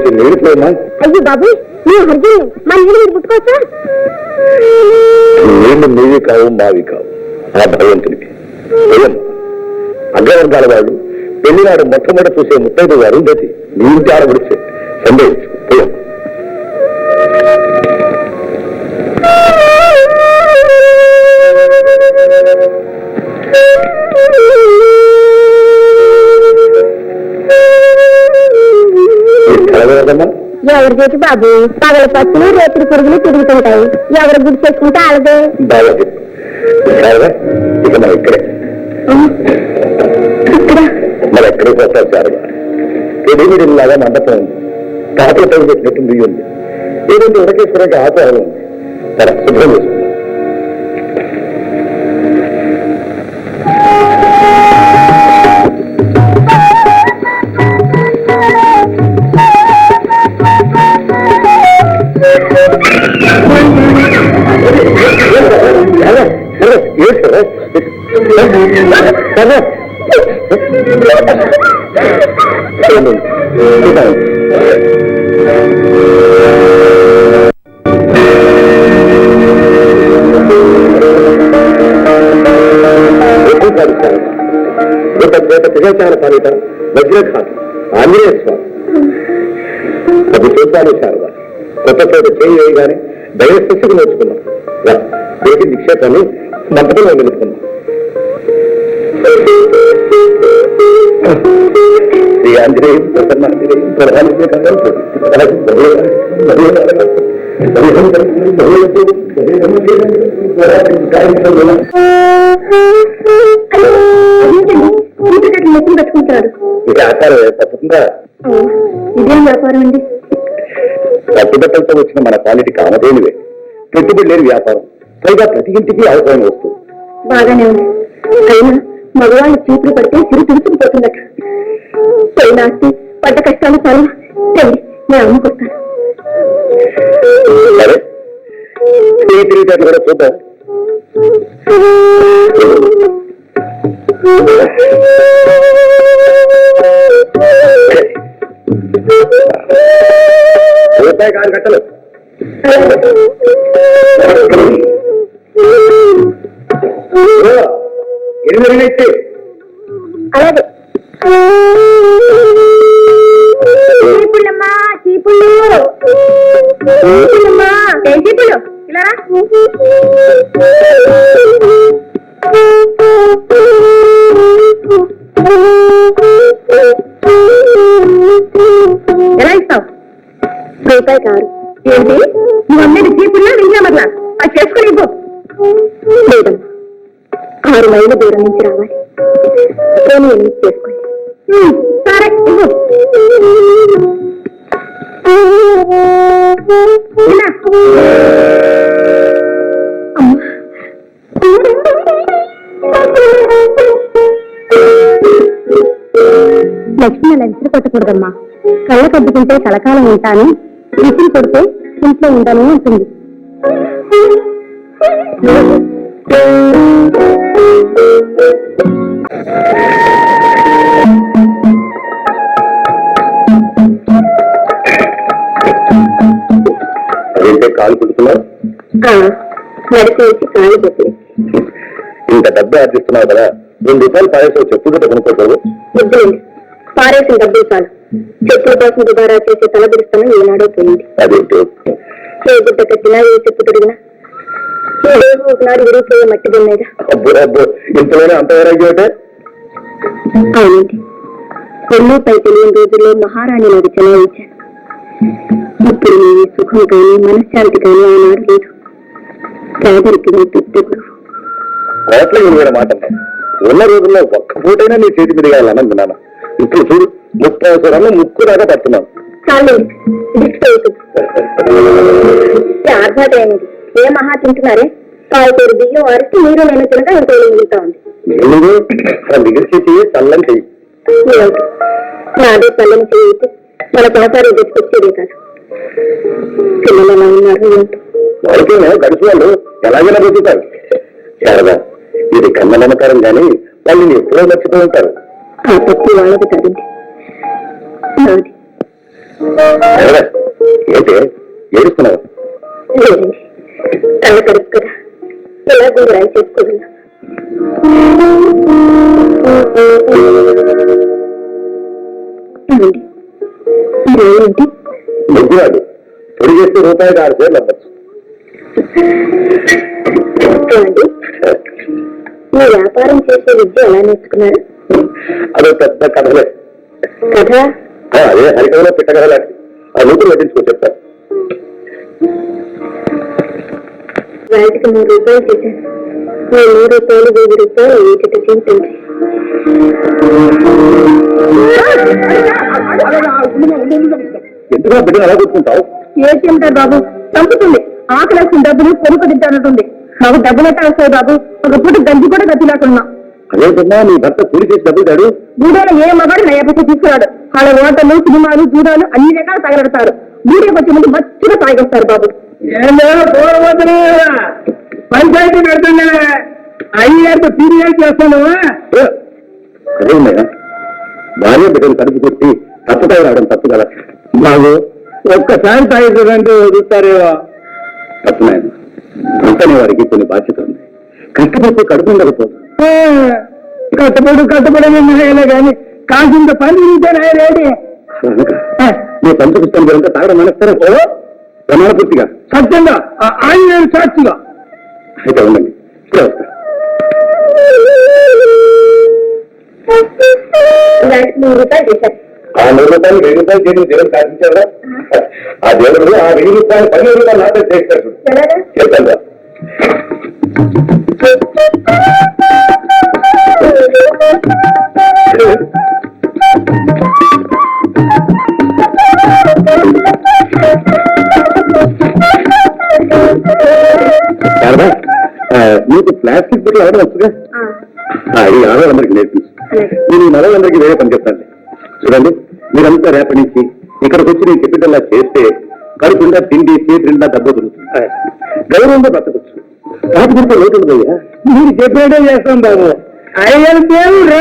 కొంచెం నీడిపోయినా అయ్యో బాబు నువ్వు అర్జున్ మన నీళ్ళు మీరు పుట్టుకోవచ్చా? నీళ్ళు నీవి కావు మావి కావు. ఆ భగవంతునికి. పోయమ్మ అగ్రవర్గాల వాళ్ళు పెళ్ళినాడు మొట్టమొదటి చూసే ముత్తైదు గారు గతి నీ ఇంటి ఆడబడితే సందేహించు. కలగదమ్మా ఎవరి చేతి బాబు? పగల పచ్చులు రేతులు పురుగులు తిరుగుతుంటాయి. ఎవరు గుడి చేసుకుంటే అలాగే బాగా ఇక మనం ఇక్కడే. మరి ఎక్కడికి పోతారు సార్? ఎదిమిడిలాగా మండపం ఉంది. తాతలు పని పెట్టినట్టు బియ్యం ఉంది. ఏదంటే ఉడకేశ్వరకి ఆచారం ఉంది. సరే శుభ్రం తిరచాల పాలిట వజ్రఘాతం ఆంజనేయ స్వామి అది చూద్దాను సార్ కొత్త చోట చేయి దైవ దయస్థితికి నేర్చుకున్నాం రా, నిక్షేపాన్ని మంటపంలో నిలుపుకున్నాం శ్రీ ఆంజనేయం ఇది తప్పకుండా ఇదేం వ్యాపారం అండి. పట్టుబట్టలతో వచ్చిన మన పాలిటి కామధేనువే. పెట్టుబడి లేని వ్యాపారం. పైగా ప్రతి ఇంటికి అవసరం వస్తుంది బాగానే ఉంది. అయినా మగవాళ్ళు చీపులు పడితే చిరు తిరుగుతుపోతుందట పోయిన ఆస్తి పడ్డ కష్టాలు చాలా. తెలి నేను అమ్ముకొస్తాను సరే. ఈ తిరిగి కూడా చూద్దాం. రూపాయి కాదు కట్టలు ఎనిమిది నెట్టి అలాగే చీపుళ్ళమ్మా చీపుళ్ళు చీపుళ్ళమ్మా ఏం చీపుళ్ళు ఇలా లేదమ్మా ఆరు మైళ్ళ దూరం నుంచి రావాలి. నేను ఎన్ని చేసుకోండి సరే లక్ష్మి అలా విసిరి కొట్టకూడదమ్మా కళ్ళ కద్దుకుంటే కలకాలం ఉంటాను. విసిరి కొడితే ఇంట్లో ఉండను ఉంటుంది కాలు కుట్టుకున్నావు ఇంత డబ్బు ఆర్జిస్తున్నావు కదా రెండు రూపాయలు పారేసి చెప్పు కూడా కొనుక్కోకూడదు. పారేసిన డబ్బులు చాలు. చెప్పుల కోసం దుబారా చేసే తల బిడుస్తాను ఏనాడో పోయింది. అదేంటి? ఏ గుడ్డ కట్టినా ఏ చెప్పు తిరిగినా విరిగిపోయే మట్టి అబ్బో అబ్బో ఇంతలోనే అంత వైరాగ్యం అంటే? అవునండి. ఎన్నో పై తెలియని రోజుల్లో మహారాణి నాకు చెలాయించాను ఇప్పుడు నేను సుఖం కానీ మనశ్శాంతి కానీ ఆనాడు లేదు. పేదరికమే పెద్ద గురువు మాట. ఉన్న రోజుల్లో ఒక్క పూటైనా నీ చేతి మీద కావాలని విన్నాను ఇప్పుడు చూడు ముప్పై అవసరాలు ముక్కు దాకా పడుతున్నాను. ఏ మహా తింటున్నారే? పావు పేరు బియ్యం అరిసి మీరు నేను తినక ఇంకో మిగులుతా ఉంది ఎందుకు మిగిలి చేసి చల్లని చెయ్యి. ఏమిటి? నాదే పల్లెని చేయితే మన వ్యాపారం తెచ్చుకొచ్చేదే కాదు. పిల్లలు ఎలా ఉన్నారు వాళ్ళకేమో వాళ్ళు ఎలాగైనా బతుకుతారు. శారదా ఇది కన్న నమ్మకారం కానీ వాళ్ళని ఎప్పుడో మర్చిపోయి ఉంటారు. ఆ తప్పు వాళ్ళది కాదండి నాది. ఎవరే? ఏంటి? ఏడుస్తున్నావు? కళ్ళ కడుపు కదా ఎలాగో రాయి చేసుకోగలను ఏంటి ముగ్గురాడు పొడి చేస్తే రూపాయికి ఆరు పేర్లు అవ్వచ్చు మీ వ్యాపారం చేసే విద్య ఎలా నేర్చుకున్నారు అదో పెద్ద కథలే కథ అదే హరికథలో పిట్ట లాంటి ఆ నూతులు పట్టించుకో చెప్తాను. వాటికి మూడు రూపాయలు చేశాను మీ మూడు రూపాయలు వెయ్యి రూపాయలు ఏకట చింతండి ఎందుకు బిడ్డను అలా కూర్చుంటావు ఏటీఎం బాబు. చంపుతుంది. ఆకలేసిన డబ్బులు కొనుక్కు తింటానంటుంది నాకు డబ్బులు ఎట్లా వస్తాయి బాబు? ఒక పూట గంజి కూడా గతి లేకున్నా అదేంటమ్మా నీ భర్త కూలి చేసి డబ్బులు తాడు బూడోలో ఏ మగాడు నయ్యపక్క తీసుకురాడు. వాళ్ళ ఓటలు సినిమాలు జూదాలు అన్ని రకాలు తగలడతారు. బూడికి వచ్చే ముందు మచ్చిగా తాగేస్తారు బాబు. పంచాయతీ పెడుతున్నా. అయ్యారు సీరియల్ చేస్తాను. ఏ, అదేందయ్యా భార్య బిడ్డలు కడుపు కొట్టి తప్పుతాయి రావడం తప్పు కదా. బాబు ఒక్కసారి తాగితే వదులుతారేవో తప్పు నాయన భర్తనే వారికి కొన్ని బాధ్యత ఉంది. కష్టపడితే కడుపు ఉండకపోదు కట్టుబడి కట్టుబడి నాయలే కానీ కాసింత పని ఉంటే నాయలేడి నీ గురించి తాగడం మనస్తారా? ఓ ప్రమాణ పూర్తిగా సత్యంగా ఆయన నేను సాక్షిగా. అయితే ఉండండి ఇప్పుడే వస్తా. మూడు రూపాయలు చేశారు ఆ నూరు రూపాయలు వెయ్యి రూపాయలు చేయడం దేవుడు సాధించారా? ఆ దేవుడు ఆ వెయ్యి రూపాయలు పదిహేను రూపాయలు నాటే చేస్తాడు ఎలాగా Thank you. ఇది ప్లాస్టిక్ బిడ్డలు అవడం వస్తుందా ఈ ఆడవాళ్ళందరికీ నేర్పించు నేను ఈ మగవాళ్ళందరికీ వేరే పని చెప్తాను చూడండి మీరంతా రేపటి నుంచి ఇక్కడికి వచ్చి నేను చెప్పేటల్లా చేస్తే కడుపుండా తిండి చేతి నిండా దెబ్బ దొరుకుతుంది గౌరవంగా బతకొచ్చు కాపు గురితో లోటు ఉండదయ్యా మీరు చెప్పేటే చేస్తాం బాబు. అయ్యారు దేవుడు.